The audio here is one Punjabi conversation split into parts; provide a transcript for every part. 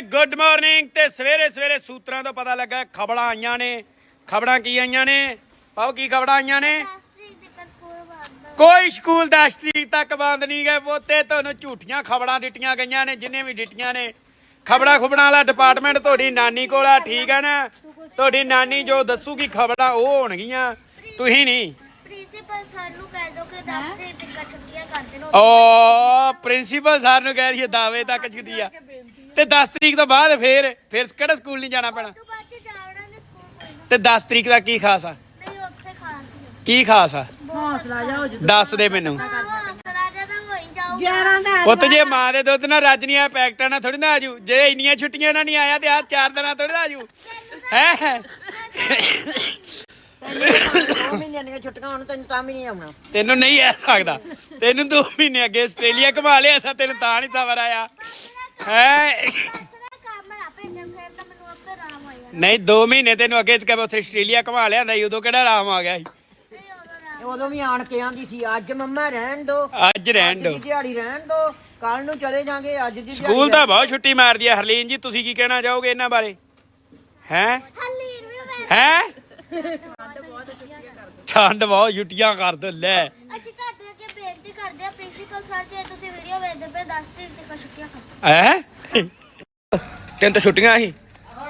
ਗੁੱਡ ਮਾਰਨਿੰਗ ਤੇ ਸਵੇਰੇ ਸਵੇਰੇ ਸੂਤਰਾਂ ਤੋਂ ਪਤਾ ਲੱਗਾ ਖਬਰਾਂ ਆਈਆਂ ਨੇ। ਖਬਰਾਂ ਕੀ ਆਈਆਂ ਨੇ? ਪਾਓ ਕੀ ਖਬਰਾਂ ਆਈਆਂ ਨੇ? ਕੋਈ ਸਕੂਲ 10 ਤਰੀਕ ਤੱਕ ਬੰਦ ਨਹੀਂ ਗਏ ਪੋਤੇ ਤੁਹਾਨੂੰ ਝੂਠੀਆਂ ਖਬਰਾਂ ਦਿੱਤੀਆਂ ਗਈਆਂ ਨੇ ਜਿੰਨੇ ਵੀ ਦਿੱਤੀਆਂ ਨੇ। ਖਬਰਾਂ ਖੁਬਰਾਂ ਵਾਲਾ ਡਿਪਾਰਟਮੈਂਟ ਤੁਹਾਡੀ ਨਾਨੀ ਕੋਲ ਆ ਠੀਕ ਹੈ ਨਾ? ਤੁਹਾਡੀ ਨਾਨੀ ਜੋ ਦੱਸੂਗੀ ਖਬਰਾਂ ਉਹ ਹੋਣਗੀਆਂ। ਤੁਸੀਂ ਨਹੀਂ। ਪ੍ਰਿੰਸੀਪਲ ਸਰ ਨੂੰ ਕਹਿ ਦੋ ਕਿ 10 ਦੇ ਟਿਕਟ ਛੁੱਟੀਆਂ ਕਰ ਦੇਣ ਓ ਪ੍ਰਿੰਸੀਪਲ ਸਰ ਨੂੰ ਕਹਿ ਦਈਏ ਦਾਵੇ ਤੱਕ ਛੁੱਟੀ ਆ। ਤੇ 10 ਤਰੀਕ ਤੋਂ ਬਾਅਦ ਫੇਰ ਫੇਰ ਕਿਹੜਾ ਸਕੂਲ ਨਹੀਂ ਜਾਣਾ ਪੈਣਾ? ਤੂੰ ਬਾਅਦ ਚ ਜਾਵੜਾ ਨੇ ਸਕੂਲ ਕੋਈ ਨਾ। ਤੇ 10 ਤਰੀਕ ਦਾ ਕੀ ਖਾਸ ਆ? ਨਹੀਂ ਉੱਥੇ ਖਾਂਦੀ ਕੀ ਖਾਸ ਆ? ਹੌਸਲਾ ਜਾ ਹੋ ਜੂ। ਦੱਸ ਦੇ ਮੈਨੂੰ। ਸਰਾ ਜਦਾ ਹੋਈ ਜਾਊਗਾ। 11 ਦਾ ਪੁੱਤ ਜੇ ਮਾਂ ਦੇ ਦੁੱਧ ਨਾਲ ਰੱਜ ਨਹੀਂ ਆ ਪੈਕਟਾਂ ਨਾਲ ਥੋੜੀ ਨਾ ਆਜੂ ਜੇ। ਇੰਨੀਆਂ ਛੁੱਟੀਆਂ ਨਾਲ ਨਹੀਂ ਆਇਆ ਤੇ ਆ ਚਾਰ ਦਿਨਾਂ ਥੋੜੀ ਨਾ ਆਜੂ ਹੈ? ਦੋ ਮਹੀਨਿਆਂ ਦੀਆਂ ਛੁੱਟੀਆਂ ਹੁਣ ਤੈਨੂੰ ਤਾਂ ਵੀ ਨਹੀਂ ਆਉਣਾ। ਤੈਨੂੰ ਨਹੀਂ ਆ ਸਕਦਾ। ਤੈਨੂੰ 2 ਮਹੀਨੇ ਅੱਗੇ ਆਸਟ੍ਰੇਲੀਆ ਘੁਮਾ ਲਿਆ ਤਾਂ ਤੈਨੂੰ ਤਾਂ ਨਹੀਂ ਸਬਰ ਆਇਆ। ਹੈ? ਤਾਂ ਨਹੀਂ 2 ਮਹੀਨੇ ਤੈਨੂੰ ਅੱਗੇ ਤੇ ਉੱਥੇ ਆਸਟ੍ਰੇਲੀਆ ਘੁਮਾ ਲਿਆਂਦਾ ਸੀ ਉਦੋਂ ਕਿਹੜਾ ਆਰਾਮ ਆ ਗਿਆ ਸੀ? ਨਹੀਂ ਉਦੋਂ ਵੀ ਆਣ ਕੇ ਆਂਦੀ ਸੀ ਅੱਜ ਮੰਮਾ ਰਹਿਣ ਦੋ ਅੱਜ ਰਹਿਣ ਦੋ ਦਿਹਾੜੀ ਰਹਿਣ ਦੋ ਕੱਲ ਨੂੰ ਚਲੇ ਜਾਾਂਗੇ ਅੱਜ ਦੀ ਸਕੂਲ ਤਾਂ ਬਹੁਤ ਛੁੱਟੀ ਮਾਰਦੀ ਆ ਹਰਲੀਨ ਜੀ ਤੁਸੀਂ ਕੀ ਕਹਿਣਾ ਚਾਹੋਗੇ ਇਹਨਾਂ ਬਾਰੇ? ਹੈ? ਹੈ? ਠੰਡ ਬਹੁਤ ਛੁੱਟੀਆਂ ਕਰ ਦੋ ਲੈ। ਅਸੀਂ ਘਰ ਦੇ ਅੱਗੇ ਬੇਨਤੀ ਕਰਦੇ ਆ ਪ੍ਰਿੰਸੀਪਲ ਸਰ ਜੇ ਤੁਸੀਂ ਵੀਡੀਓ ਵੇਖਦੇ ਪਏ 10 ਦਿਨ ਤੱਕ ਛੁੱਟੀਆਂ ਕਰ ਹੈ? ਤੈਨੂੰ ਤਾਂ ਛੁੱਟੀਆਂ ਸੀ।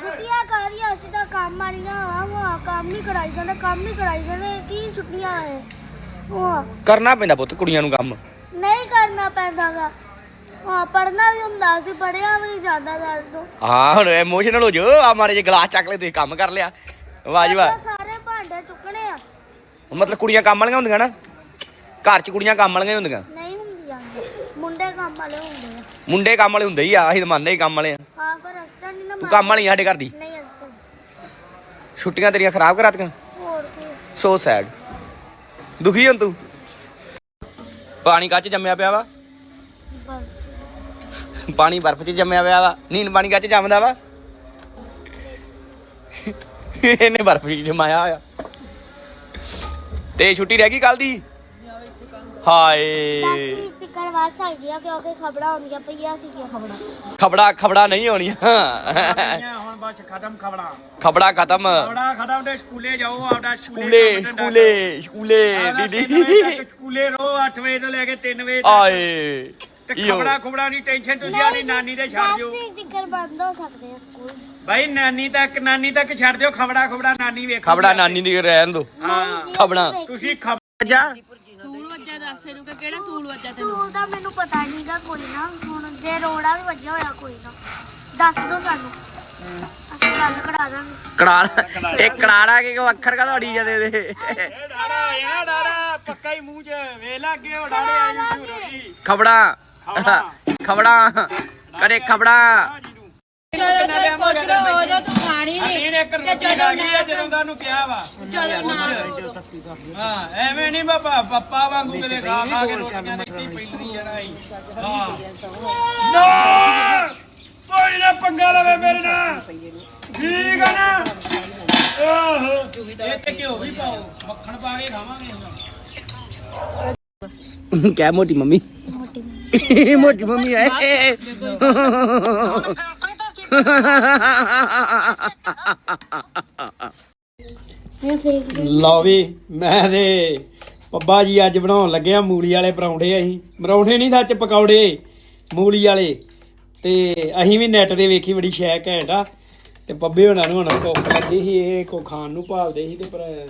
ਛੁੱਟੀਆਂ ਕਰੀਏ ਅਸੀਂ ਤਾਂ ਕੰਮ ਵਾਲੀਆਂ ਆ। ਉਹ ਕੰਮ ਨਹੀਂ ਕਰਾਈ ਜਾਂਦੇ ਕੰਮ ਨਹੀਂ ਕਰਾਈ ਜਾਂਦੇ। ਕੀ ਛੁੱਟੀਆਂ ਹੈ ਉਹ ਕਰਨਾ ਪੈਂਦਾ ਪੁੱਤ ਕੁੜੀਆਂ ਨੂੰ ਕੰਮ। ਨਹੀਂ ਕਰਨਾ ਪੈਂਦਾਗਾ। ਹਾਂ ਪੜਨਾ ਵੀ ਹੁੰਦਾ। ਸੀ ਪੜਿਆ ਵੀ ਨਹੀਂ ਜਾਂਦਾ ਸਾਡੇ ਤੋਂ। ਹਾਂ ਹੁਣ ਇਮੋਸ਼ਨਲ ਹੋ ਜੋ ਆ ਮਾਰੇ ਜੇ ਗਲਾਸ ਚੱਕ ਲੈ ਤੁਸੀਂ ਕੰਮ ਕਰ ਲਿਆ। ਵਾਹ ਜੀ ਵਾਹ। ਸਾਰੇ ਭਾਂਡੇ ਚੁੱਕਣੇ ਆ। ਮਤਲਬ ਕੁੜੀਆਂ ਕੰਮ ਵਾਲੀਆਂ ਹੁੰਦੀਆਂ ਨਾ? ਘਰ 'ਚ ਕੁੜੀਆਂ ਕੰਮ ਵਾਲੀਆਂ ਹੀ ਹੁੰਦੀਆਂ? ਨਹੀਂ ਹੁੰਦੀਆਂ। ਮੁੰਡੇ ਕੰਮ ਵਾਲੇ ਹੁੰਦੇ ਮੁੰਡੇ ਕੰਮ ਵਾਲੇ ਹੁੰਦੇ ਹੀ ਆ ਅਸੀਂ ਤਾਂ ਮੰਨਦੇ ਹੀ ਕੰਮ ਵਾਲੇ ਆ। ਹਾਂ ਪਰ ਅਸਤਾ ਨਹੀਂ ਨਾ ਤੂੰ ਕੰਮ ਵਾਲੀ ਆ ਸਾਡੇ ਘਰ ਦੀ? ਨਹੀਂ ਛੁੱਟੀਆਂ ਤੇਰੀਆਂ ਖਰਾਬ ਕਰਾਤੀਆਂ ਹੋਰ ਕੀ। ਸੋ ਸੈਡ ਦੁਖੀ ਹਾਂ ਤੂੰ? ਪਾਣੀ ਕੱਚ ਜੰਮਿਆ ਪਿਆ ਵਾ? ਬਸ ਪਾਣੀ ਬਰਫ਼ 'ਚ ਜੰਮਿਆ ਪਿਆ ਵਾ? ਨੀਂਦ ਪਾਣੀ ਕੱਚ ਜੰਮਦਾ ਵਾ? ਇਹਨੇ ਬਰਫ਼ 'ਚ ਜਮਾਇਆ ਹੋਇਆ। ਤੇ ਛੁੱਟੀ ਰਹਿ ਗਈ ਕੱਲ ਦੀ? ਹਾਏ। 10 ਤਰੀਕ ਤੱਕ ਕਰਵਾ ਸਕਦੀ ਆ ਕਿਉਂਕਿ ਖਬਰਾਂ ਹੁੰਦੀਆਂ ਪਈਆਂ ਸੀਗੀਆਂ ਖਬਰਾਂ। ਖਬੜਾ ਖਬੜਾ ਨਹੀਂ ਹੋਣੀਆਂ ਹੁਣ ਬਸ ਖਤਮ ਖਬਰਾਂ। ਖਬੜਾ ਖਤਮ। ਖਬਰਾਂ ਖਤਮ ਤੇ ਸਕੂਲੇ ਜਾਓ ਆਪਦਾ ਸਕੂਲੇ ਸਕੂਲੇ ਸਕੂਲੇ ਦੀਦੀ। ਸਕੂਲੇ ਰੋ 8 ਵਜੇ ਤੋਂ ਲੈ ਕੇ 3 ਵਜੇ ਆਏ ਤੇ ਈਓ। ਖਬਰਾਂ ਖਬਰਾਂ ਦੀ ਟੈਨਸ਼ਨ ਤੁਸੀਂ ਆਦੀ ਨਾਨੀ ਤੇ ਛੱਡ 10 ਦਿਓ। ਤਰੀਕ ਤੱਕ ਬੰਦ ਹੋ ਸਕਦੇ ਆ ਸਕੂਲ। ਭਾਈ ਨਾਨੀ ਤੱਕ ਨਾਨੀ ਤੱਕ ਛੱਡ ਦਿਓ ਖਬਰਾਂ ਖਬਰਾਂ ਨਾਨੀ ਵੇਖੋ ਖਬੜਾ ਨਾਨੀ ਦੀ ਰਹਿਣ ਦੋ ਹਾਂ ਖਬਰਾਂ। ਤੁਸੀਂ ਖਬਰ ਜਾ। ਸਕੂਲ ਦਾ ਮੈਨੂੰ ਪਤਾ ਨਹੀਂਗਾ ਕੋਈ ਨਾ। ਹੁਣ ਜੇ ਰੋੜਾ ਵੀ ਵੱਜਿਆ ਹੋਇਆ ਕੋਈ ਨਾ। ਦੱਸ ਦੋ ਸਾਨੂੰ। ਅਸੀਂ ਗੱਲ ਕਰਾ ਦਾਂਗੇ। ਕੜਾੜ ਇਹ ਕੜਾੜਾ ਕੇ ਅੱਖਰ ਕਾ ਤੁਹਾਡੀ ਜਾਂਦੇ ਦੇ ਡਾੜਾ ਇਹ ਡਾੜਾ ਪੱਕਾ ਹੀ ਮੂੰਹ 'ਚ ਵੇਖ ਲਾ ਅੱਗੇ ਉਹ ਡਾੜੇ ਆਈ ਝੂਠੀ ਖਬੜਾ। ਖਬੜਾ। ਕਰੇ ਖਬੜਾ। ਤੂੰ ਖਾਣੀ ਨਹੀਂ। ਇੱਕ ਰੋਟੀ ਖਾ ਗਈ ਆ ਜਦੋਂ ਦਾ ਉਹਨੂੰ ਕਿਹਾ ਵਾ। ਹਾਂ ਐਵੇਂ ਨਹੀਂ ਬਾਬਾ ਪੱਪਾ ਵਾਂਗੂ ਕਦੇ ਖਾ ਖਾ ਕੇ ਰੋਟੀਆਂ ਦੇ ਕੀ ਪਹਿਲੀ ਜਣਾ ਹੀ। ਹਾਂ। ਨਾ! ਕੋਈ ਨਾ ਪੰਗਾ ਲਵੇ ਮੇਰੇ ਨਾਲ। ਠੀਕ ਆ ਨਾ? ਆਹੋ। ਇਹ ਤੇ ਘਿਓ ਵੀ ਪਾਓ। ਮੱਖਣ ਪਾ ਕੇ ਖਾਵਾਂਗੇ ਹੁਣ। ਕਹਿ ਮੋਟੀ ਮੰਮੀ। ਮੋਟੀ ਮੰਮੀ। ਹੈ ਮੈਂ ਫੇਕ ਲਓ ਵੀ ਮੈਂ ਤੇ ਪੱਬਾ ਜੀ ਅੱਜ ਬਣਾਉਣ ਲੱਗਿਆ ਮੂਲੀ ਵਾਲੇ ਪਰੌਂਠੇ ਅਸੀਂ। ਪਰੌਂਠੇ ਨਹੀਂ ਸੱਚ ਪਕੌੜੇ ਮੂਲੀ ਵਾਲੇ। ਤੇ ਅਸੀਂ ਵੀ ਨੈਟ ਤੇ ਵੇਖੀ ਬੜੀ ਸ਼ੈ ਘੈਂਟ ਆ। ਤੇ ਪੱਬੇ ਹੋਣਾ ਨੂੰ ਹੁਣ ਭੁੱਖ ਲੱਗੀ ਸੀ ਇਹ ਕੋ ਖਾਣ ਨੂੰ ਭਾਲਦੇ ਸੀ ਤੇ ਪਰ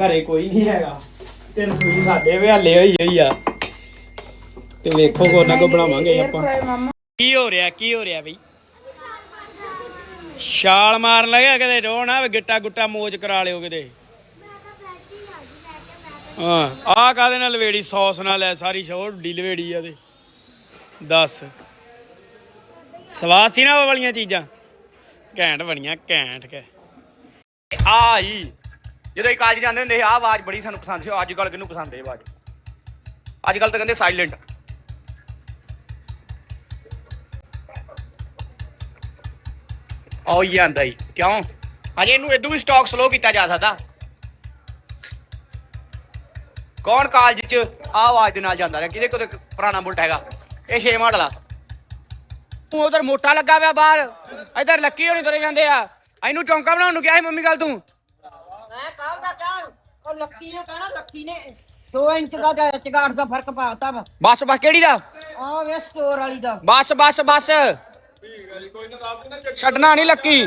ਘਰੇ ਕੋਈ ਨਹੀਂ ਹੈਗਾ। ਤੇ ਰਸੋਈ ਸਾਡੇ ਵਿਹਾਲੇ ਹੋਈ ਹੋਈ ਆ। ਤੇ ਵੇਖੋ ਕੋ ਨਾ ਕੋ ਬਣਾਵਾਂਗੇ ਆਪਾਂ। ਕੀ ਹੋ ਰਿਹਾ ਕੀ ਹੋ ਰਿਹਾ ਬਈ? ਛਾਲ ਮਾਰਨ ਲੱਗਿਆ ਕਿਤੇ ਰੋਣਾ ਵੀ ਗਿੱਟਾ ਗੁੱਟਾ ਮੋਜ ਕਰਾ ਲਿਓ ਕਿਤੇ। ਹਾਂ ਆ ਕਾਦੇ ਨਾਲ ਲਵੇੜੀ, ਸੌਸ ਨਾਲ ਐ ਸਾਰੀ ਸ਼ੋਰ ਢੀ ਆ ਤੇ। ਦੱਸ। ਸਵਾਦ ਸੀ ਨਾ ਉਹ ਵਾਲੀਆਂ ਚੀਜ਼ਾਂ? ਘੈਂਟ ਬਣੀਆਂ, ਘੈਂਟ ਕੇ ਆ ਹੀ ਜਦੋਂ ਇਹ ਕਾਲਜ ਜਾਂਦੇ ਹੁੰਦੇ ਸੀ, ਆਹ ਆਵਾਜ਼ ਬੜੀ ਸਾਨੂੰ ਪਸੰਦ ਸੀ ਅੱਜ ਕੱਲ ਕਿਹਨੂੰ ਪਸੰਦ ਹੈ ਆਵਾਜ਼? ਅੱਜ ਕੱਲ ਤਾਂ ਕਹਿੰਦੇ ਸਾਇਲੈਂਟ ਆਈ ਜਾਂਦਾ ਹੀ ਕਿਉਂ? ਅਜੇ ਇਹਨੂੰ ਇਦੋਂ ਵੀ ਸਟਾਕ ਸਲੋ ਕੀਤਾ ਜਾ ਸਕਦਾ। ਕੌਣ ਕਾਲਜ ਚ ਆਵਾਜ਼ ਦੇ ਨਾਲ ਜਾਂਦਾ ਰਿਹਾ? ਕਿਹਦੇ ਕੋਲ ਪੁਰਾਣਾ ਬੁਲਟ ਹੈਗਾ? ਇਹ 6 ਮਾਡਲ ਆ। ਉਧਰ ਮੋਟਾ ਲੱਗਾ ਹੋਇਆ ਬਾਹਰ। ਇਧਰ ਲੱਕੀ ਹੋਣੀ ਤੁਰੇ ਜਾਂਦੇ ਆ। ਇਹਨੂੰ ਚੌਂਕਾ ਬਣਾਉਣ ਨੂੰ ਕਿਹਾ ਸੀ ਮੰਮੀ ਗੱਲ ਤੂੰ। ਮੈਂ ਕੱਲ ਦਾ ਕਿਹਾ? ਉਹ ਲੱਕੀ ਨੇ ਕਹਿਣਾ ਲੱਕੀ ਨੇ 2 ਇੰਚ ਦਾ ਜਾਂ ਚਗਾੜ ਦਾ ਫ਼ਰਕ ਪਾਤਾ ਵਾ। ਬਸ ਬਸ ਕਿਹੜੀ ਦਾ? ਆ ਵੇ ਸਟੋਰ ਵਾਲੀ ਦਾ। ਬਸ ਬਸ ਬਸ। ਛੱਡਣਾ ਨਹੀਂ ਲੱਕੀ।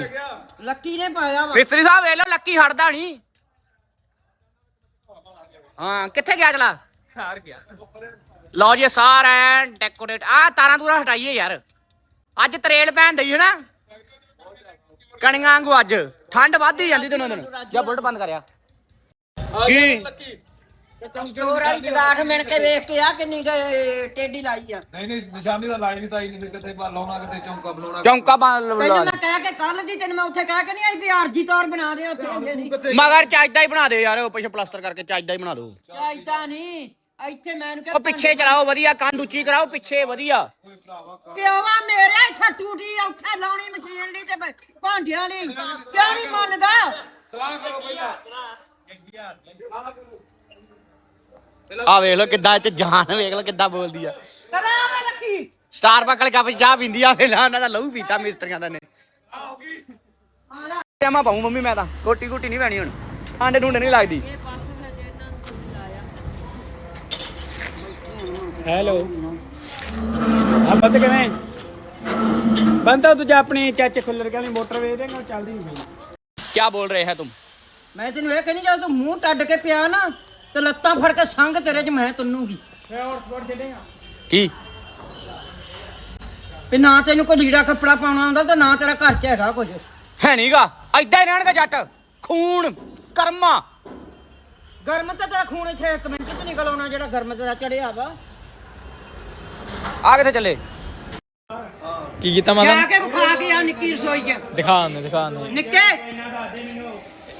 ਲੱਕੀ ਨੇ ਪਾਇਆ ਵਾ। ਮਿਸਤਰੀ ਸਾਹਿਬ ਵੇਖ ਲਓ ਲੱਕੀ ਹਟਦਾ ਨਹੀਂ। ਹਾਂ ਕਿੱਥੇ ਗਿਆ ਚਲਾ ਹਾਰ ਗਿਆ। ਲਓ ਜੀ ਸਾਰਾ ਡੈਕੋਰੇਟ ਆ ਤਾਰਾਂ ਤੂਰਾਂ ਹਟਾਈਏ ਯਾਰ। ਅੱਜ ਤਰੇਲ ਪੈਣ ਦਈ ਹੈ ਨਾ? ਕਣੀਆਂ ਵਾਂਗੂ ਅੱਜ। ਠੰਡ ਵੱਧਦੀ ਜਾਂਦੀ ਦਿਨੋਂ ਦਿਨ। ਜਾਂ ਬੁਲਟ ਬੰਦ ਕਰਿਆ ਕੀ? ਸਟੋਰ ਵਾਲੀ ਚਗਾੜ ਮਿਣ ਕੇ ਵੇਖ ਕੇ ਆ ਕਿੰਨੀ ਕੁ ਟੇਢੀ ਲਾਈ ਆ। ਨਹੀਂ ਨਹੀਂ ਨਿਸ਼ਾਨੀ ਤਾਂ ਲਾਈ ਨਹੀਂ ਤਾਈ ਨਹੀਂ ਕਿਤੇ ਬਾ ਲਾਉਣਾ ਕਿਤੇ ਚੌਂਕਾ ਬਣਾਉਣਾ। ਚੌਂਕਾ ਬੰਦ ਤੈਨੂੰ ਮੈਂ ਕਹਿ ਕੇ ਕੱਲ ਦੀ ਤੈਨੂੰ ਮੈਂ ਉੱਥੇ ਕਹਿ ਕੇ ਨਹੀਂ ਆਈ ਵੀ ਆਰਜੀ ਤੌਰ ਬਣਾ ਦੇ ਉੱਥੇ ਅੱਗੇ ਦੀ ਮਗਰ ਚਾਹੀਦਾ ਹੀ ਬਣਾ ਦੇ ਯਾਰ ਉਹ ਪਿੱਛੇ ਪਲਾਸਟਰ ਕਰਕੇ ਚਾਹੀਦਾ ਹੀ ਬਣਾ ਦਿਓ ਚਾਹੀਦਾ ਨਹੀਂ ਇੱਥੇ ਮੈਨੂੰ ਉਹ ਪਿੱਛੇ ਚਲਾਓ ਵਧੀਆ ਕੰਧ ਉੱਚੀ ਕਰਾਓ ਪਿੱਛੇ ਵਧੀਆ। ਪਿਓਵਾ ਮੇਰੇ ਇੱਥੇ ਟੂਟੀ ਉੱਥੇ ਲਾਉਣੀ ਮਸ਼ੀਨ ਲਈ ਤੇ ਭਾਂਡਿਆਂ ਲਈ। ਕਿਉਂ ਨਹੀਂ ਮੰਨਦਾ। ਆ ਵੇਖ ਲਓ ਕਿੱਦਾਂ ਇਹ ਚ ਜਾਨ ਵੇਖ ਲਓ ਕਿੱਦਾਂ ਬੋਲਦੀ ਆ। ਕਰਾ ਮੈਂ ਲੱਕੀ। ਸਟਾਰਬਕ ਵਾਲੇ ਕੱਪ ਚਾਹ ਪੀਂਦੀ ਆ ਵੇਲਾ ਉਹਨਾਂ ਦਾ ਲਹੂ ਪੀਤਾ ਮਿਸਤਰੀਆਂ ਦਾ ਨੇ। ਜਾਮਾ ਪਾਉ ਮੰਮੀ ਮੈਂ ਤਾਂ ਕੋਟੀ ਕੋਟੀ ਨਹੀਂ ਪੈਣੀ ਹੁਣ। ਆਂਡੇ ਢੂੰਡੇ ਨਹੀਂ ਲੱਗਦੀ। ਹੈਲੋ। ਆ ਬੰਦ ਕਿਵੇਂ? ਬੰਦਾ ਤੂੰ ਜਾ ਆਪਣੇ ਚਾਚੇ ਖੁੱਲਰ ਕੇ ਵਾਲੀ ਮੋਟਰ ਵੇਚ ਦੇਗਾ ਚੱਲਦੀ ਨਹੀਂ ਪਈ। ਕੀ ਬੋਲ ਰਹੇ ਹੈ ਤੁਮ? ਮੈਂ ਤੈਨੂੰ ਇਹ ਕਹਿੰਦੀ ਜਦੋਂ ਤੂੰ ਮੂੰਹ ਟੱਡ ਕੇ ਪਿਆ ਨਾ ਤੇ ਲੱਤਾਂ ਫੜ ਕੇ ਸੰਗ ਤੇਰੇ 'ਚ ਮੈਂ ਤੰਨੂਗੀ। ਕੀ? ਵੀ ਨਾ ਤੈਨੂੰ ਕੋਈ ਲੀੜਾ ਕੱਪੜਾ ਪਾਉਣਾ ਆਉਂਦਾ ਤੇ ਨਾ ਤੇਰਾ ਘਰ 'ਚ ਹੈਗਾ ਕੁਝ। ਹੈ ਨਹੀਂਗਾ ਐਦਾਂ ਹੀ ਰਹਿਣਗੇ ਜੱਟ। ਖੂਨ ਕਰਮਾ। ਗਰਮ ਤਾਂ ਤੇਰਾ ਖੂਨ ਇੱਥੇ ਇੱਕ ਮਿੰਟ 'ਚ ਨਿਕਲ ਆਉਣਾ ਜਿਹੜਾ ਗਰਮ ਤੇਰਾ ਚੜਿਆ ਵਾ। ਆ ਕਿੱਥੇ ਚੱਲੇ? ਕੀ ਕੀਤਾ ਮਾਤਾ? ਜਾ ਕੇ ਵਿਖਾ ਕੇ ਆ ਨਿੱਕੀ ਰਸੋਈ 'ਚ। ਦਿਖਾਣ ਦਿਖਾਣ ਨਿੱਕੇ?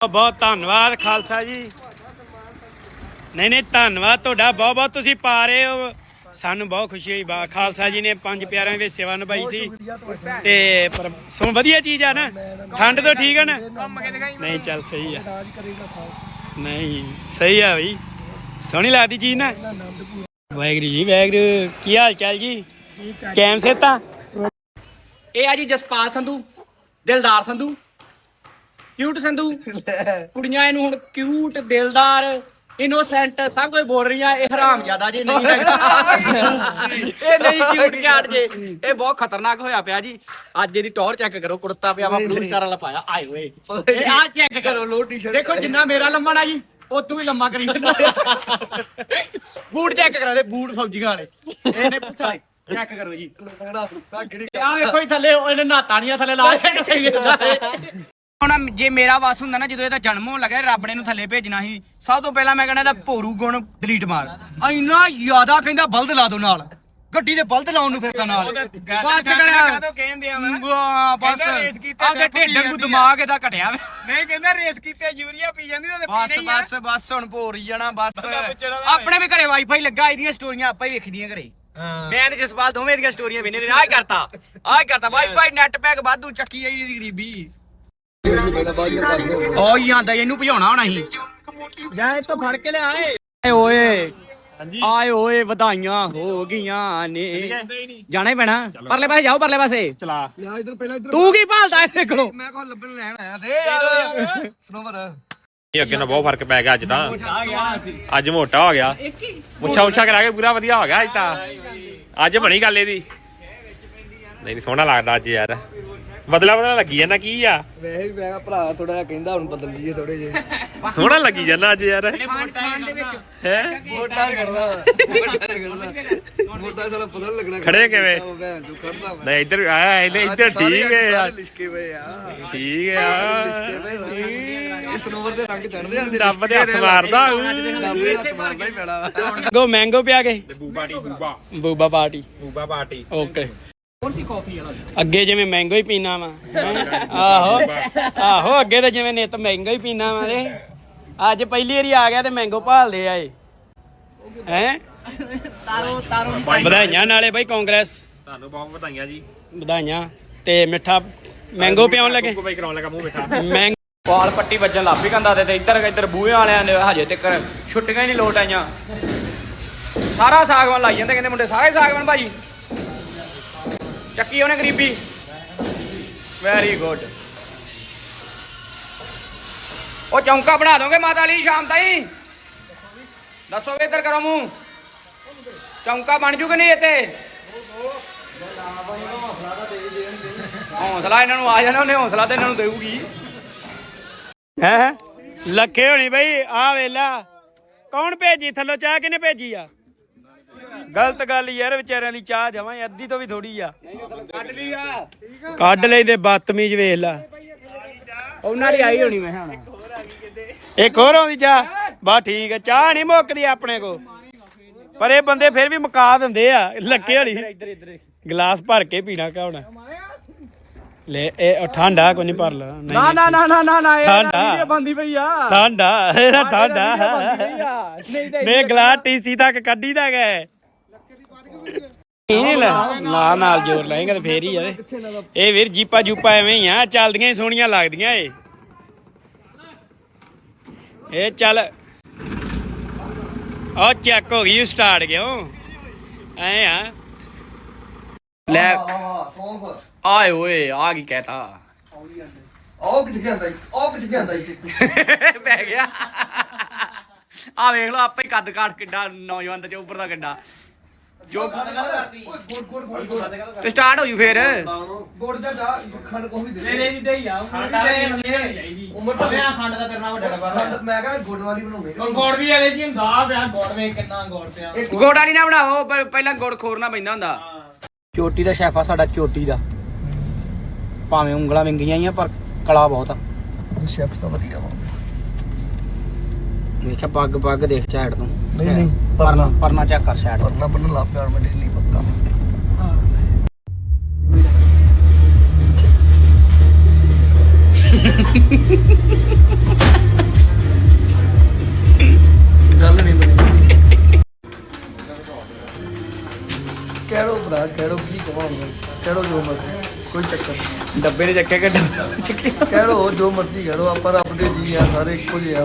ਬਹੁਤ ਧੰਨਵਾਦ ਖਾਲਸਾ ਜੀ। ਨਹੀਂ ਨਹੀਂ ਧੰਨਵਾਦ ਤੁਹਾਡਾ ਬਹੁਤ ਬਹੁਤ ਤੁਸੀਂ ਪਾ ਰਹੇ ਹੋ। ਸਾਨੂੰ ਬਹੁਤ ਖੁਸ਼ੀ ਹੋਈ ਬਾ ਖਾਲਸਾ ਜੀ ਨੇ ਪੰਜ ਪਿਆਰਿਆਂ ਵਿੱਚ ਸੇਵਾ ਨਿਭਾਈ ਸੀ। ਤੇ ਪਰ ਸੋ ਵਧੀਆ ਚੀਜ਼ ਆ ਨਾ ਠੰਡ ਤੋਂ ਠੀਕ ਆ ਨਾ। ਨਹੀਂ ਚੱਲ ਸਹੀ ਆ। ਨਹੀਂ ਸਹੀ ਆ ਬਈ। ਸੋਹਣੀ ਲੱਗਦੀ ਚੀਜ਼ ਨਾ। ਵਾਹਿਗੁਰੂ ਜੀ ਵਾਹਿਗੁਰੂ ਕੀ ਹਾਲ ਚਾਲ ਜੀ? ਕੈਮ ਸੇਤਾ ਇਹ ਆ ਜੀ ਜਸਪਾਲ ਸੰਧੂ ਦਿਲਦਾਰ ਸੰਧੂ। ਕਿਊਟ ਸੰਧੂ। ਕੁੜੀਆਂ ਇਹਨੂੰ ਹੁਣ ਕਿਊਟ ਦਿਲਦਾਰ ਇਨੋਸੈਂਟ ਸਭ ਕੁਝ ਬੋਲ ਰਹੀਆਂ ਇਹ ਹਰਾਮ ਜ਼ਿਆਦਾ ਜੀ ਨਹੀਂ ਹੈਗਾ ਇਹ ਨਹੀਂ ਕਿਊਟ ਕਿਆਟ ਜੇ। ਇਹ ਬਹੁਤ ਖਤਰਨਾਕ ਹੋਇਆ ਪਿਆ ਜੀ। ਅੱਜ ਇਹਦੀ ਟੌਰ ਚੈੱਕ ਕਰੋ ਕੁੜਤਾ ਪਿਆਵਾ ਬਲੂ ਸਟਾਰ ਵਾਲਾ ਪਾਇਆ। ਆਏ ਓਏ ਇਹ ਆ ਚੈੱਕ ਕਰੋ ਲੋ ਟੀ-ਸ਼ਰਟ ਦੇਖੋ ਜਿੰਨਾ ਮੇਰਾ ਲੰਮਾ ਨਾ ਜੀ ਉਹ ਤੂੰ ਵੀ ਲੰਮਾ ਕਰੀ ਬੂਟ ਚੈੱਕ ਕਰਾ ਦੇ ਬੂਟ ਫੌਜੀਆਂ ਵਾਲੇ। ਇਹਨੇ ਪੁੱਛਾ ਚੈੱਕ ਕਰੋ ਜੀ। ਆ ਵੇਖੋ ਥੱਲੇ ਇਹਨੇ ਨਾਤਾ ਨਹੀਂ ਥੱਲੇ ਲਾ ਕੇ ਹੁਣ ਜੇ ਮੇਰਾ ਵਾਸ ਹੁੰਦਾ ਨਾ ਜਦੋਂ ਇਹਦਾ ਜਨਮ ਹੋਣ ਲੱਗਾ ਰੱਬ ਨੇ ਇਹਨੂੰ ਥੱਲੇ ਭੇਜਣਾ ਸੀ। ਸਭ ਤੋਂ ਪਹਿਲਾਂ ਮੈਂ ਕਹਿੰਦਾ ਇਹਦਾ ਭੋਰੂ ਗੁਣ ਡਿਲੀਟ ਮਾਰ। ਇੰਨਾ ਜ਼ਿਆਦਾ ਕਹਿੰਦਾ ਬਲਦ ਲਾ ਦੋ ਨਾਲ। ਗੱਡੀ ਦੇ ਬਲਦ ਲਾਉਣ ਨੂੰ ਫਿਰਦਾ ਨਾਲ। ਬਸ ਕਰ ਕਹਿੰਦੇ ਆ ਬਸ। ਆਪਦੇ ਗੱਡੀ ਢਿੱਡ ਨੂੰ ਦਿਮਾਗ ਇਹਦਾ ਘਟਿਆ ਵਾ। ਨਹੀਂ ਕਹਿੰਦਾ ਰੇਸ ਕੀਤੇ ਯੂਰੀਆ ਪੀ ਜਾਂਦੀ ਉਹਦੇ ਬਸ ਆ। ਬਸ ਬਸ ਹੁਣ ਭੋਰੀ ਜਾਣਾ ਬਸ। ਦਾ ਆਪਣੇ ਵੀ ਘਰੇ ਵਾਈਫਾਈ ਲੱਗਾ ਇਹਦੀਆਂ ਸਟੋਰੀਆਂ ਆਪਾਂ ਹੀ ਵੇਖਦੀਆਂ ਘਰੇ। ਮੈਂ ਤੇ ਜਸਪਾਲ ਦੋਵੇਂ ਦੀਆਂ ਸਟੋਰੀਆਂ ਵੇਨੇ ਆਹ ਹੀ ਕਰਤਾ। ਆਹ ਕਰਤਾ। ਵਾਈਫਾਈ ਨੈਟ ਪੈਕ ਵਾਧੂ ਚੱਕੀ ਆਈ ਦੀ ਗਰੀਬੀ। ਓ ਹੀ ਆਂਦਾ ਇਹਨੂੰ ਭਜਾਉਣਾ ਹੋਣਾ ਸੀ। ਜਾ ਇਹ ਤੋਂ ਫੜ ਕੇ ਲਿਆ ਏ ਆਏ ਓਏ। ਆਏ ਓਏ ਵਧਾਈਆਂ ਹੋ ਗਈਆਂ ਨੇ। ਜਾਣਾ ਹੀ ਪੈਣਾ। ਪਰਲੇ ਪਾਸੇ ਜਾਓ ਪਰਲੇ ਪਾਸੇ। ਚਲਾ। ਇਧਰ ਪਹਿਲਾਂ ਇਧਰ ਤੂੰ ਕੀ ਭਾਲਦਾ ਇਹਦੇ ਕੋਲੋਂ ਮੈਂ ਕੋਲ ਲੱਭਣ ਲੈਣ ਆਇਆ ਦੇ ਯਾਰ। ਸਨੋਵਰ। ਇਹ ਅੱਗੇ ਨਾਲ ਬਹੁਤ ਫ਼ਰਕ ਪੈ ਗਿਆ ਅੱਜ ਤਾਂ। ਅੱਜ ਮੋਟਾ ਹੋ ਗਿਆ। ਮੁੱਛਾ ਉਛਾ ਕਰਾ ਕੇ ਪੂਰਾ ਵਧੀਆ ਹੋ ਗਿਆ ਅੱਜ ਤਾਂ। ਅੱਜ ਬਣੀ ਗੱਲ ਇਹਦੀ। ਨਹੀਂ ਨਹੀਂ ਸੋਹਣਾ ਲੱਗਦਾ ਅੱਜ ਯਾਰ। ਬਦਲਾ ਬਦਲਾ ਲੱਗੀ ਜਾਂਦਾ ਕੀ ਆ? ਵੈਸੇ ਵੀ ਮੈਂ ਭਰਾ ਥੋੜਾ ਜਿਹਾ ਕਹਿੰਦਾ ਹੁਣ ਬਦਲ ਲਈਏ ਥੋੜੇ ਜਿਹੇ। ਸੋਹਣਾ ਲੱਗੀ ਜਾਂਦਾ ਅੱਜ ਯਾਰ। ਹੈ? ਮੋਟਾ ਹੀ ਕਰਦਾ ਮੋਟਾ ਹੀ ਕਰਦਾ ਮੋਟਾ ਸਾਲਾ ਬਦਲ ਲੱਗਣਾ। ਖੜੇ ਕਿਵੇਂ? ਜੋ ਕਰਦਾ ਮੈਂ ਨਹੀਂ ਇੱਧਰ ਆਇਆ ਇਹਨੇ ਇੱਧਰ ਠੀਕ ਹੈ ਯਾਰ। ਲਿਸ਼ਕੇ ਪਏ ਆ। ਠੀਕ ਹੈ ਯਾਰ। ਲਿਸ਼ਕੇ ਪਏ ਇਹ ਸਨੋਵਰ ਦੇ ਰੰਗ ਚੜਦੇ ਜਾਂਦੇ ਰੱਬ ਦੇ ਹੱਥ ਮਾਰਦਾ। ਰੱਬ ਦੇ ਹੱਥ ਮਾਰਨਾ ਹੀ ਪੈਣਾ ਵਾ। ਮੈਂਗੋ ਮੈਂਗੋ ਪਿਆ ਕੇ। ਬੂਬਾਟੀ ਬੂਬਾ। ਬੂਬਾ ਪਾਰਟੀ। ਬੂਬਾ ਪਾਰਟੀ। ਓਕੇ ਅੱਗੇ ਜਿਵੇਂ ਮੈਂਗੋ ਹੀ ਪੀਣਾ ਵਾ। ਆਹੋ ਆਹੋ ਅੱਗੇ ਤਾਂ ਜਿਵੇਂ ਨਿੱਤ ਮੈਂਗੋ ਹੀ ਪੀਣਾ ਵਾ ਤੇ ਅੱਜ ਪਹਿਲੀ ਵਾਰੀ ਆ ਗਿਆ ਤੇ ਮੈਂਗੋ ਭਾਲਦੇ ਆਏ ਹੈ? ਤਾਰੋ ਤਾਰੋ ਵਧਾਈਆਂ ਨਾਲੇ ਬਾਈ ਕਾਂਗਰਸ ਤੁਹਾਨੂੰ ਬਹੁਤ ਵਧਾਈਆਂ ਜੀ। ਵਧਾਈਆਂ ਤੇ ਮਿੱਠਾ ਮੈਂਗੋ ਪਿਆਉਣ ਲੱਗੇ। ਕੋਈ ਕਰਾਉਣ ਲੱਗਾ ਮੂੰਹ ਮਿੱਠਾ। ਮੈਂਗੋ ਪਾਲ ਪੱਟੀ ਵੱਜਣ ਲੱਗ ਪਈ ਕੰਦਾ ਤੇ ਤੇ ਇੱਧਰ ਇੱਧਰ ਬੂਹੇ ਵਾਲਿਆਂ ਨੇ ਹਜੇ ਤੱਕ ਛੁੱਟੀਆਂ ਹੀ ਨਹੀਂ ਲੋਟ ਆਈਆਂ। ਸਾਰਾ ਸਾਗਵਾਨ ਲਾਈ ਜਾਂਦੇ ਕਹਿੰਦੇ ਮੁੰਡੇ ਸਾਰੇ ਸਾਗਵਾਨ ਭਾਜੀ। ਚੱਕੀ ਉਹਨੇ ਗਰੀਬੀ। ਵੈਰੀ ਗੁੱਡ ਉਹ ਚੌਂਕਾ ਬਣਾ ਦੋਗੇ ਮਾਤਾ ਲਈ ਸ਼ਾਮ ਤਾਈ? ਦੱਸੋ ਵੀ ਇੱਧਰ ਕਰੋ ਮੂੰਹ। ਚੌਂਕਾ ਬਣ ਜੂ ਕਿ ਨਹੀਂ ਇੱਥੇ? ਹੌਸਲਾ ਇਹਨਾਂ ਨੂੰ ਆ ਜਾਣਾ, ਉਹਨੇ ਹੌਸਲਾ ਤੇ ਇਹਨਾਂ ਨੂੰ ਦੇਊਗੀ। ਹੈ ਲੱਖੇ ਹੋਣੀ ਬਈ ਆ ਵੇਲਾ। ਕੌਣ ਭੇਜੀ? ਥੱਲੋਂ ਚਾਹ ਕਿਨੇ ਭੇਜੀ ਆ? ਗਲਤ ਗੱਲ ਯਾਰ ਵਿਚਾਰਿਆਂ ਲਈ ਚਾਹ ਜਮਾਂ ਅੱਧੀ ਤੋਂ ਵੀ ਥੋੜੀ ਆ। ਕੱਢ ਲਈ ਆ। ਕੱਢ ਲਈ ਤੇ ਬਦਤਮੀਜ਼ ਵੇਖ ਲਾ। ਉਹਨਾਂ ਦੀ ਆਈ ਹੋਣੀ ਮੈਂ ਹੁਣ ਇੱਕ ਹੋਰ ਆਉਂਦੀ ਚਾਹ। ਬਾ ਠੀਕ ਹੈ ਚਾਹ ਨਹੀਂ ਮੁੱਕਦੀ ਆਪਣੇ ਕੋ ਪਰ ਇਹ ਬੰਦੇ ਫਿਰ ਵੀ ਮੁਕਾ ਦਿੰਦੇ ਆ ਲੱਕੇ ਵਾਲੀ। ਗਲਾਸ ਭਰ ਕੇ ਪੀਣਾ ਕਾਉਣਾ ਲੈ ਇਹ ਠੰਡਾ ਕੋਈ ਨਹੀਂ ਭਰ ਲਾ। ਨਾ ਨਾ ਨਾ ਨਾ ਨਾ ਨਾ ਇਹ ਬੰਦੀ ਪਈ ਆ। ਠੰਡਾ ਇਹਦਾ ਠੰਡਾ ਆ। ਨਹੀਂ ਗਲਾਸ ਟੀਸੀ ਤੱਕ ਕੱਢੀ ਦਾ ਗਏ। ਇਹ ਲੈ ਨਾਲ ਜ਼ੋਰ ਲਾਏਗਾ ਤੇ ਫੇਰ ਹੀ ਆ ਇਹ। ਵੀਰ ਜੀਪਾ ਜੂਪਾ ਐਵੇਂ ਹੀ ਆ ਚੱਲਦੀਆਂ ਹੀ ਸੋਹਣੀਆਂ ਲੱਗਦੀਆਂ ਏ ਇਹ ਚੱਲ। ਉਹ ਚੈੱਕ ਹੋ ਗਈ ਸਟਾਰਟ ਕਿਉਂ ਐ ਆ। ਲੈ। ਆਏ ਓਏ ਆ ਕੀ ਕਹਿਤਾ। ਉਹ ਕਿੱਥੇ ਜਾਂਦਾ ਈ ਉਹ ਕਿੱਥੇ ਜਾਂਦਾ ਈ ਪੈ ਗਿਆ। ਆ ਵੇਖ ਲਓ ਆਪੇ ਕੱਦ ਕਾਠ ਕਿੱਡਾ ਨੌਜਵਾਨ ਤੇ ਉੱਪਰ ਦਾ ਕਿੱਡਾ। ਜੋ ਓਏ ਗੋੜ ਗੋੜ ਫੜ ਗੋੜ। ਤੇ ਸਟਾਰਟ ਹੋ ਜੂ ਫੇਰ। ਗੋੜ ਦਾ ਜਾ ਖੰਡ ਕੋ ਵੀ ਦੇ ਦੇ। ਦੀ ਦੇਈ ਆ ਉਮਰ ਤਾਂ ਖੰਡ ਦਾ ਕਰਨਾ ਵੱਡਾ ਡੱਬਾ ਮੈਂ ਕਹਿੰਦਾ ਗੋੜ ਵਾਲੀ ਬਣਾਉਣੀ ਗੋੜ ਵੀ ਇਹਦੇ ਚ ਹੁੰਦਾ ਪਿਆ ਗੋੜ ਵੇ ਕਿੰਨਾ ਗੋੜ ਪਿਆ। ਗੋੜ ਵਾਲੀ ਨਾ ਬਣਾਓ ਪਰ ਪਹਿਲਾਂ ਗੁੜ ਖੋਰਨਾ ਪੈਂਦਾ ਹੁੰਦਾ। ਚੋਟੀ ਦਾ ਸ਼ੈਫ ਆ ਸਾਡਾ ਚੋਟੀ ਦਾ। ਭਾਵੇਂ ਉਂਗਲਾਂ ਵਿੰਗੀਆਂ ਹੀ ਆ ਪਰ ਕਲਾ ਬਹੁਤ ਆ। ਸ਼ੈਫ ਤਾਂ ਵਧੀਆ ਵਾ। ਵੇਖਿਆ ਪੱਗ ਪੱਗ ਦੇਖ ਝਾੜ ਤੋਂ। ਨਹੀਂ ਨਹੀਂ ਪਰਨਾ। ਪਰਨਾ ਚੈੱਕ ਕਰ ਸਾਈਡ ਪਰਨਾ ਬੰਨ ਲਾ ਪਿਆ ਮੈਂ ਡੇਲੀ ਪੱਕਾ। ਗੱਲ ਨਹੀਂ ਬਣੀ ਕਹਿੜੋ ਭਰਾ ਕਹਿੜੋ ਕੀ ਕਹਾਂਗੇ ਕਹਿੜੋ ਜੋ ਮਰਜ਼ੀ ਕੋਈ ਚੱਕਰ ਨਹੀਂ। ਡੱਬੇ ਦੇ ਚੱਕੇ ਕਿ ਡੱਬੇ ਚੱਕੇ? ਕਹਿੜੋ ਜੋ ਮਰਜ਼ੀ ਕਹਿੜੋ ਆਪਾਂ ਰੱਬ ਦੇ ਜੀ ਆ ਸਾਰੇ ਇੱਕੋ ਜਿਹੇ ਆ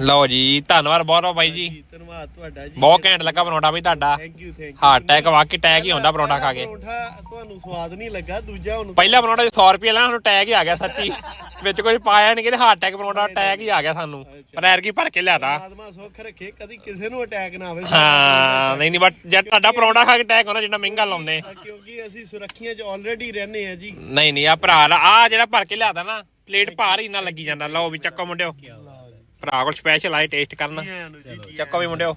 ਲਓ ਜੀ ਧੰਨਵਾਦ ਬਹੁਤ ਬਹੁਤ ਬਾਈ ਜੀ। ਧੰਨਵਾਦ ਤੁਹਾਡਾ ਜੀ। ਬਹੁਤ ਘੈਂਟ ਲੱਗਾ ਪਰੌਂਠਾ ਵੀ ਤੁਹਾਡਾ। Thank you thank heart attack ਵਾਕਈ ਟੈਗ ਹੀ ਹੁੰਦਾ ਪਰੌਂਠਾ ਖਾ ਕੇ। ਪਰੌਂਠਾ ਤੁਹਾਨੂੰ ਸਵਾਦ ਨਹੀਂ ਲੱਗਾ ਦੂਜਾ ਹੁਣ ਪਹਿਲਾ ਪਰੌਂਠਾ 100 ਰੁਪਏ ਲੈਣਾ ਸਾਨੂੰ ਟੈਗ ਹੀ ਆ ਗਿਆ ਸੱਚੀ। ਵਿੱਚ ਕੋਈ ਪਾਇਆ ਨਹੀਂ ਕਿ ਹਾਰਟ ਅਟੈਕ ਪਰੌਂਠਾ ਟੈਗ ਹੀ ਆ ਗਿਆ ਸਾਨੂੰ। ਪਰ ਐਰ ਕੀ ਭਰ ਕੇ ਲਿਆਤਾ। ਆਤਮਾ ਸੁੱਖ ਰੱਖੇ ਕਦੀ ਕਿਸੇ ਨੂੰ ਅਟੈਕ ਨਾ ਆਵੇ ਹਾਂ ਨਹੀਂ ਨਹੀਂ ਬਟ ਜੇ ਤੁਹਾਡਾ ਪਰੌਂਠਾ ਖਾ ਕੇ ਟੈਗ ਹੋਣਾ ਜਿੰਨਾ ਮਹਿੰਗਾ ਲਾਉਂਦੇ। ਕਿਉਂਕਿ ਅਸੀਂ ਸੁਰੱਖਿਆ 'ਚ ਆਲਰੇਡੀ ਰਹਿੰਦੇ ਆ ਜੀ। ਨਹੀਂ ਨਹੀਂ ਆ ਭਰਾ ਆ ਜਿਹੜਾ ਭਰ ਕੇ ਲਿਆਦਾ ਨਾ ਪਲੇਟ ਭਾਰ ਹੀ ਨਾ ਲੱਗੀ ਜਾਂਦਾ। ਲਓ ਵੀ ਚੱਕੋ ਮੁੰਡਿਓ। ਭਰਾ ਕੋਲ ਸਪੈਸ਼ਲ ਆਏ ਟੇਸਟ ਕਰਨ। ਚੱਕੋ ਵੀ ਮੁੰਡਿਓ।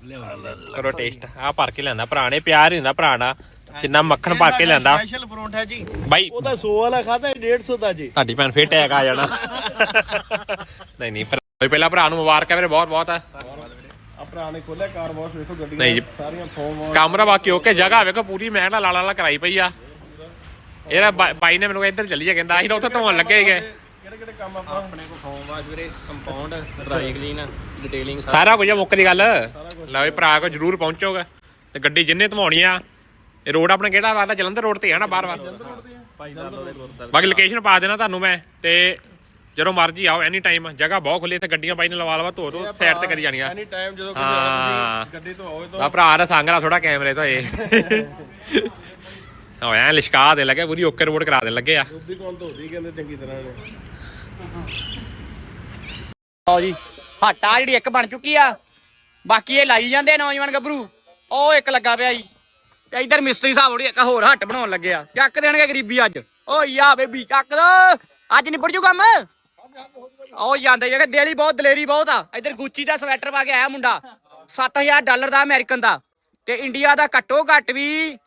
ਕਰੋ ਟੇਸਟ ਆ ਭਰ ਕੇ ਲਿਆਂਦਾ ਭਰਾ ਨੇ ਪਿਆਰ ਹੀ ਹੁੰਦਾ ਭਰਾ ਦਾ। ਜਿੰਨਾ ਮੱਖਣ ਭਰ ਕੇ ਲਿਆਂਦਾ। ਸਪੈਸ਼ਲ ਪਰੌਂਠਾ ਜੀ। ਬਾਈ। ਉਹਦਾ 100 ਵਾਲਾ ਖਾਦਾ 150 ਦਾ ਜੀ। ਤੁਹਾਡੀ ਭੈਣ ਫੇਰ ਟੈਗ ਆ ਜਾਣਾ। ਨਹੀਂ ਨਹੀਂ ਭਰਾ- ਪਹਿਲਾਂ ਭਰਾ ਨੂੰ ਮੁਬਾਰਕਾਂ ਮੇਰੇ ਬਹੁਤ ਬਹੁਤ ਆ। ਆ ਭਰਾ ਨੇ ਖੋਲਿਆ ਕਾਰ ਵਾਸ਼ ਵੇਖੋ ਗੱਡੀਆਂ। ਸਾਰੀਆਂ ਫੋਮ ਕਮਰਾ ਬਾਕੀ ਓਕੇ ਜਗ੍ਹਾ ਵੇਖੋ ਪੂਰੀ ਮੈਂ ਨਾ ਲਾਲਾ ਲਾ ਕਰਾਈ ਪਈ ਆ। ਇਹਦਾ ਬਾਈ ਨੇ ਮੈਨੂੰ ਇੱਧਰ ਚੱਲੀ ਜਾ ਕਹਿੰਦਾ ਅਸੀਂ ਤਾਂ ਉੱਥੇ ਧੋਣ ਲੱਗੇ ਕਿਹੜੇ ਕਿਹੜੇ ਕੰਮ ਆਪਾਂ? ਆਪਣੇ ਕੋ ਫੋਮ ਵਾਸ਼ ਵੀਰੇ ਕੰਪਾਊਂਡ ਡਰਾਈ ਕਲੀਨ ਡਿਟੇਲਿੰਗ ਸਾਰਾ ਕੁਝ ਆ ਮੁੱਕ ਦੀ ਗੱਲ। ਲਓ ਇਹ ਭਰਾ ਕੋ ਜਰੂਰ ਪਹੁੰਚੋਗਾ। ਤੇ ਗੱਡੀ ਜਿੰਨੇ ਧਵਾਉਣੀ ਆ ਇਹ ਰੋਡ ਆਪਣਾ ਕਿਹੜਾ ਵਾਲਾ ਜਲੰਧਰ ਰੋਡ ਤੇ ਆ। ਨਾ ਬਾਰ-ਬਾਰ ਬਾਕੀ ਲੋਕੇਸ਼ਨ ਪਾ ਦੇਣਾ ਤੁਹਾਨੂੰ ਮੈਂ ਤੇ ਜਦੋਂ ਮਰਜ਼ੀ ਆਓ ਐਨੀ ਟਾਈਮ ਜਗ੍ਹਾ ਬਹੁਤ ਖੁੱਲੀ ਇੱਥੇ ਗੱਡੀਆਂ ਬਾਈ ਨੇ ਲਵਾ ਲਵਾ ਧੋ ਧੋ ਸਾਈਡ ਤੇ ਕਰੀ ਜਾਣੀਆਂ। ਐਨੀ ਟਾਈਮ ਜਦੋਂ ਗੱਡੀ ਤੋਂ ਆਵੇ ਤਾਂ ਭਰਾ ਦਾ ਸੰਗ ਨਾਲ ਥੋੜਾ ਕੈਮਰੇ ਤੋਂ ਏ ਹੋਇਆ ਲਿਸ਼ਕਾ ਦੇ ਲੱਗੇ ਪੂਰੀ ਓਕੇ ਰਿਪੋਰਟ ਕਰਾ ਦੇ ਲੱਗੇ ਆ। ਉਹਦੀ ਕੋਲ ਧੋਦੀ ਕਹਿੰਦੇ ਚੰਗੀ ਤਰ੍ਹਾਂ ਨੇ। ਲਓ ਜੀ ਹਾਟਾ ਜਿਹੜੀ ਇੱਕ ਬਣ ਚੁੱਕੀ ਆ। ਬਾਕੀ ਇਹ ਲਾਈ ਜਾਂਦੇ ਆ ਨੌਜਵਾਨ ਗੱਭਰੂ। ਉਹ ਇੱਕ ਲੱਗਾ ਪਿਆ ਜੀ। ਤੇ ਇਧਰ ਮਿਸਤਰੀ ਸਾਹਿਬ ਉਹਦੀ ਇੱਕ ਹੋਰ ਹੱਟ ਬਣਾਉਣ ਲੱਗੇ ਆ। ਚੱਕ ਦੇਣਗੇ ਗਰੀਬੀ ਅੱਜ। ਓ ਯਾ ਬੇਬੀ ਚੱਕ ਦੋ। ਅੱਜ ਨਿਬੜ ਜੂ ਕੰਮ। ਉਹ ਜਾਂਦੇ ਜਿਹੜੇ ਦੇਲੀ ਬਹੁਤ ਦਲੇਰੀ ਬਹੁਤ ਆ। ਇਧਰ ਗੁੱਚੀ ਦਾ ਸਵੈਟਰ ਪਾ ਕੇ ਆਇਆ ਮੁੰਡਾ। 7000 ਡਾਲਰ ਦਾ ਅਮਰੀਕਨ ਦਾ। ਤੇ ਇੰਡੀਆ ਦਾ ਘੱਟੋ ਘੱਟ ਵੀ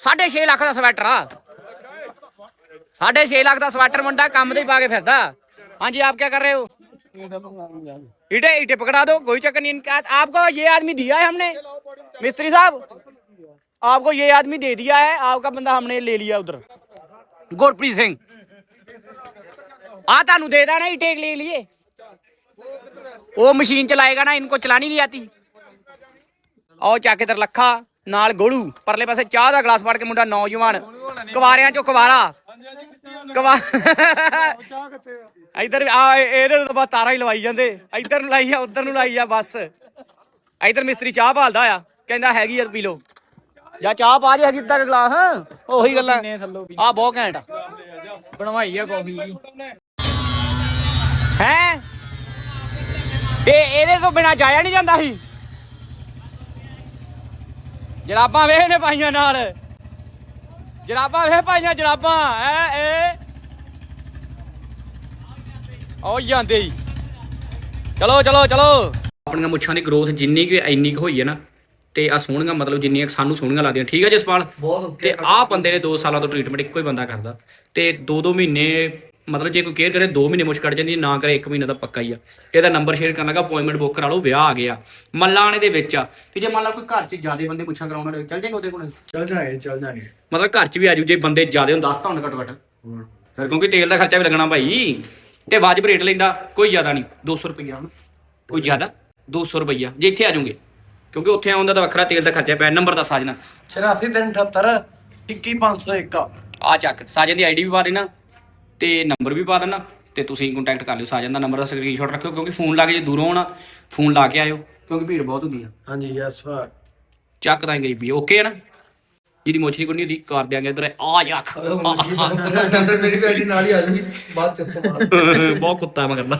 6.5 ਲੱਖ ਦਾ ਸਵੈਟਰ ਆ 6.5 ਲੱਖ ਦਾ ਸਵੈਟਰ ਮੁੰਡਾ ਕੰਮ ਤੇ ਹੀ ਪਾ ਕੇ ਫਿਰਦਾ ਹਾਂਜੀ ਆਪ ਕੀ ਕਰ ਰਹੇ ਹੋ ईटे ईटे पकड़ा दो कोई चक्कर नहीं इनका आपको ये आदमी दिया है हमने मिस्त्री साहब आपको ये आदमी दे दिया है आपका बंदा हमने ले लिया उधर गुरप्रीत सिंह आ तानू दे देना ही टेक ले लिए वो मशीन चलाएगा ना इनको चलानी नहीं आती ਆਓ ਚੱਕ ਕੇ ਲੱਖਾ ਨਾਲ ਗੋਲੂ, ਪਰਲੇ ਪਾਸੇ ਚਾਹ ਦਾ ਗਲਾਸ ਫੜ ਕੇ ਮੁੰਡਾ ਨੌਜਵਾਨ, ਕੁਵਾਰਿਆਂ ਚੋਂ ਕੁਵਾਰਾ। ਕੁਵਾ ਇਧਰ ਆ ਇਹਦੇ ਤੋਂ ਬਾਅਦ ਤਾਰਾਂ ਹੀ ਲਵਾਈ ਜਾਂਦੇ। ਇਧਰ ਨੂੰ ਲਾਈ ਆ, ਉਧਰ ਨੂੰ ਲਾਈ ਆ, ਬਸ। ਇਧਰ ਮਿਸਤਰੀ ਚਾਹ ਭਾਲਦਾ ਆ, ਕਹਿੰਦਾ ਹੈਗੀ ਆ, ਪੀ ਲੋ ਜਾਂ ਚਾਹ ਪਾ ਜੇ ਹੈਗੀ ਅੱਧਾ ਕੁ ਗਲਾਸ। ਉਹੀ ਗੱਲਾਂ। ਆ, ਬਹੁਤ ਘੈਂਟ ਆ। ਬਣਵਾਈ ਆ ਕਾਫੀ ਹੈ? ਤੇ ਇਹਦੇ ਤੋਂ ਬਿਨਾ ਜਾਇਆ ਨਹੀਂ ਜਾਂਦਾ ਸੀ। ਜਰਾਬਾਂ ਵੇਖ ਨੇ ਪਾਈਆਂ ਨਾਲ। ਜਰਾਬਾਂ ਵੇਖ ਪਾਈਆਂ ਜਰਾਬਾਂ ਐ ਇਹ ਆਓ ਜਾਂਦੇ ਹੀ। ਚਲੋ ਚਲੋ ਚਲੋ। ਆਪਣੀਆਂ ਮੁੱਛਾਂ ਦੀ ਗਰੋਥ ਜਿੰਨੀ ਕਿ ਇੰਨੀ ਕੁ ਹੋਈ ਹੈ ਨਾ ਤੇ ਆ ਸੋਹਣੀਆਂ ਮਤਲਬ ਜਿੰਨੀਆਂ ਕੁ ਸਾਨੂੰ ਸੋਹਣੀਆਂ ਲੱਗਦੀਆਂ। ਠੀਕ ਹੈ ਜਸਪਾਲ? ਤੇ ਆਹ ਬੰਦੇ ਨੇ 2 ਸਾਲਾਂ ਤੋਂ ਟ੍ਰੀਟਮੈਂਟ ਇੱਕੋ ਹੀ ਬੰਦਾ ਕਰਦਾ। ਤੇ 2-2 ਮਹੀਨੇ ਮਤਲਬ ਜੇ ਕੋਈ ਕੇਅਰ ਕਰੇ 2 ਮਹੀਨੇ ਮੁਸ਼ਕ ਕੱਢ ਜਾਂਦੀ ਨਾ ਕਰੇ 1 ਮਹੀਨਾ ਦਾ ਪੱਕਾ ਹੀ ਆ। ਇਹਦਾ ਨੰਬਰ ਸ਼ੇਅਰ ਕਰਨ ਲੱਗਾ ਅਪਾਇੰਟਮੈਂਟ ਬੁੱਕ ਕਰਾ ਲਓ ਵਿਆਹ ਆ ਗਿਆ। ਮੱਲਾਣੇ ਦੇ ਵਿੱਚ ਆ। ਤੇ ਜੇ ਮੰਨ ਲਓ ਕੋਈ ਘਰ 'ਚ ਜਿਆਦੇ ਬੰਦੇ ਪੁੱਛਾਂ ਕਰਾਉਣਾ ਚੱਲ ਜਾਏਗਾ ਉਹਦੇ ਕੋਲ? ਚੱਲ ਜਾਏ ਚੱਲ ਜਾਏ ਮਤਲਬ ਘਰ 'ਚ ਵੀ ਆ ਜੂ ਜੇ ਬੰਦੇ ਜਿਆਦੇ ਹੋਣ 10 ਤਾਂ ਹੋਣ ਘੱਟੋ। ਘੱਟ ਫਿਰ ਕਿਉਂਕਿ ਤੇਲ ਦਾ ਖਰਚਾ ਵੀ ਲੱਗਣਾ ਭਾਈ। ਤੇ ਵਾਜਬ ਰੇਟ ਲੈਂਦਾ ਕੋਈ ਜ਼ਿਆਦਾ ਨਹੀਂ 200 ਰੁਪਈਆ ਹੁਣ ਕੋਈ ਜ਼ਿਆਦਾ 200 ਰੁਪਈਆ। ਜੇ ਇੱਥੇ ਆ ਜਾਓਗੇ ਕਿਉਂਕਿ ਉੱਥੇ ਆਉਂਦਾ ਤਾਂ ਵੱਖਰਾ ਤੇਲ ਦਾ ਖਰਚਾ ਪਿਆ ਨੰਬਰ ਦਾ ਸਾਜਣਾ 84 ਦਿਨ 78 21501 ਆ ਚੱਕ ਸਾਜਨ ਦੀ ਆਈਡੀ ਵੀ ਪਾ ਦੇਣਾ। ਤੇ ਨੰਬਰ ਵੀ ਪਾ ਦੇਣਾ ਤੇ ਤੁਸੀਂ ਕੰਟੈਕਟ ਕਰ ਲਿਓ। ਸਾਜਨ ਦਾ ਨੰਬਰ ਦਾ ਸਕਰੀਨਸ਼ਾਟ ਰੱਖਿਓ ਕਿਉਂਕਿ ਫੋਨ ਲਾ ਕੇ ਜੇ ਦੂਰੋਂ ਆਉਣਾ ਫੋਨ ਲਾ ਕੇ ਆਇਓ ਕਿਉਂਕਿ ਭੀੜ ਬਹੁਤ ਹੁੰਦੀ ਆ। ਹਾਂਜੀ ਯੈਸ ਸਰ ਚੱਕ ਤਾਂ ਗਰੀਬੀ ਓਕੇ ਹੈ ਨਾ? ਜਿਹਦੀ ਮੋਛ ਨਹੀਂ ਕੋਈ ਹੁੰਦੀ ਕਰ ਦਿਆਂਗੇ ਇਧਰ। ਆ ਜਾਖ ਮੇਰੀ ਬੈਠੀ ਨਾਲ ਹੀ ਆ ਜੂਗੀ ਬਾਅਦ ਚ ਉਸ ਤੋਂ ਬਾਅਦ ਬਹੁਤ ਕੁੱਤਾ ਮੈਂ ਕਰਦਾ।